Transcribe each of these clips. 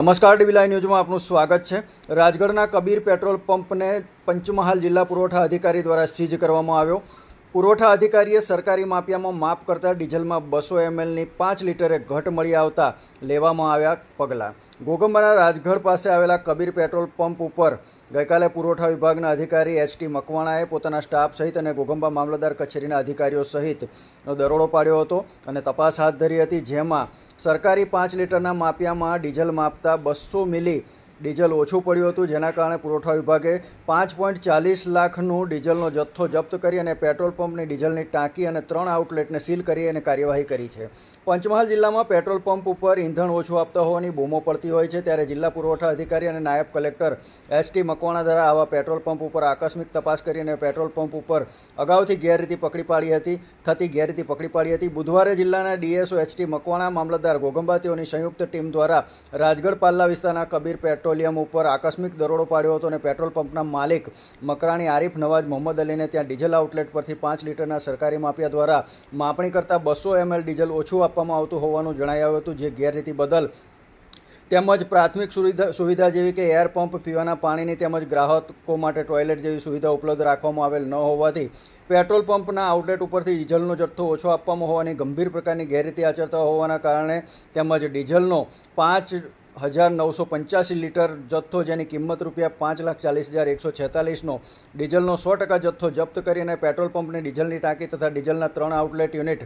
નમસ્કાર ડીવી લાઈવ ન્યૂઝમાં આપનું સ્વાગત છે. રાજગઢના કબીર પેટ્રોલ પંપને પંચમહાલ જિલ્લા પુરવઠા અધિકારી દ્વારા સીઝ કરવામાં આવ્યો. પુરવઠા અધિકારીએ સરકારી માપિયામાં માપ કરતાં ડીઝલમાં બસો એમએલની પાંચ લીટરે ઘટ મળી આવતા લેવામાં આવ્યા પગલાં. ગોગંબાના રાજગઢ પાસે આવેલા કબીર પેટ્રોલ પંપ ઉપર ગઈકાલે પુરવઠા વિભાગના અધિકારી એચટી મકવાણાએ પોતાના સ્ટાફ સહિત અને ગોગંબા મામલતદાર કચેરીના અધિકારીઓ સહિત દરોડો પાડ્યો હતો અને તપાસ હાથ ધરી હતી, જેમાં સરકારી પાંચ લીટરના માપિયામાં ડીઝલ માપતા બસો મિલી ડીઝલ ઓછું પડ્યું હતું, જેના કારણે પુરવઠા વિભાગે પાંચ પોઈન્ટ ચાલીસ લાખનું ડીઝલનો જથ્થો જપ્ત કરી અને પેટ્રોલ પંપની ડીઝલની ટાંકી અને ત્રણ આઉટલેટને સીલ કરી અને કાર્યવાહી કરી છે. પંચમહાલ જિલ્લામાં પેટ્રોલ પંપ ઉપર ઈંધણ ઓછું આપતા હોવાની બૂમો પડતી હોય છે, ત્યારે જિલ્લા પુરવઠા અધિકારી અને નાયબ કલેક્ટર એસટી મકવાણા દ્વારા આવા પેટ્રોલ પંપ ઉપર આકસ્મિક તપાસ કરીને પેટ્રોલ પંપ ઉપર અગાઉથી ગેરરીતિ પકડી પાડી હતી, થતી ગેરરીતિ પકડી પાડી હતી. બુધવારે જિલ્લાના ડીએસઓ એચટી મકવાણા, મામલતદાર ગોગંબા તેઓની સંયુક્ત ટીમ દ્વારા રાજગઢ પાલ્લા વિસ્તારના કબીર પેટ્રોલિયમ ઉપર આકસ્મિક દરોડો પાડ્યો હતો અને પેટ્રોલ પંપના માલિક મકરાણી આરીફ નવાજ મોહમ્મદ અલીને ત્યાં ડીઝલ આઉટલેટ પરથી પાંચ લીટરના સરકારી માફિયા દ્વારા માપણી કરતાં બસો એમએલ ડીઝલ ઓછું આપવામાં આવતું હોવાનું આવ્યું હતું, જે ગેરરીતિ બદલ તેમજ પ્રાથમિક સુવિધા સુવિધા જેવી કે એર પંપ, પીવાના પાણીની તેમજ ગ્રાહકો માટે ટોયલેટ જેવી સુવિધા ઉપલબ્ધ રાખવામાં આવેલ ન હોવાથી પેટ્રોલ પંપના આઉટલેટ ઉપરથી ડીઝલનો જથ્થો ઓછો આપવામાં હોવાની ગંભીર પ્રકારની ગેરરીતિ આચરતા હોવાના કારણે તેમજ ડીઝલનો પાંચ હજાર નવસો પંચ્યાસી લીટર જથ્થો જેની કિંમત રૂપિયા પાંચ લાખ ચાલીસ હજાર એકસો છેતાલીસનો ડીઝલનો સો ટકા જથ્થો જપ્ત કરીને પેટ્રોલ પંપની ડીઝલની ટાંકી તથા ડીઝલના ત્રણ આઉટલેટ યુનિટ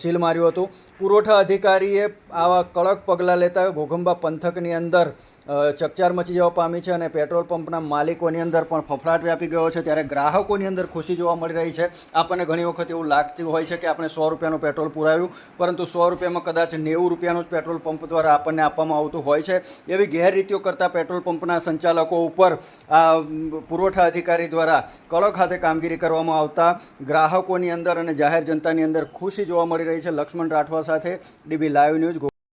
સીલ માર્યું હતું. પુરવઠા અધિકારીએ આવા કડક પગલાં લેતા ઘોઘંબા પંથકની અંદર ચકચાર મચી જવા પામી છે અને પેટ્રોલ પંપના માલિકોની અંદર પણ ફફડાટ વ્યાપી ગયો છે. ત્યારે ગ્રાહકોની અંદર ખુશી જોવા મળી રહી છે. આપણને ઘણી વખત એવું લાગતું હોય છે કે આપણે સો રૂપિયાનું પેટ્રોલ પુરાવ્યું, પરંતુ સો રૂપિયામાં કદાચ નેવું રૂપિયાનું જ પેટ્રોલ પંપ દ્વારા આપણને આપવામાં આવતું હોય છે. એવી ગેરરીતિઓ કરતા પેટ્રોલ પંપના સંચાલકો ઉપર આ પુરવઠા અધિકારી દ્વારા કડક ખાતે કામગીરી કરવામાં આવતા ગ્રાહકોની અંદર અને જાહેર જનતાની અંદર ખુશી જોવા મળી રહી છે. લક્ષ્મણ રાઠવા સાથે ડીબી લાઈવ ન્યૂઝ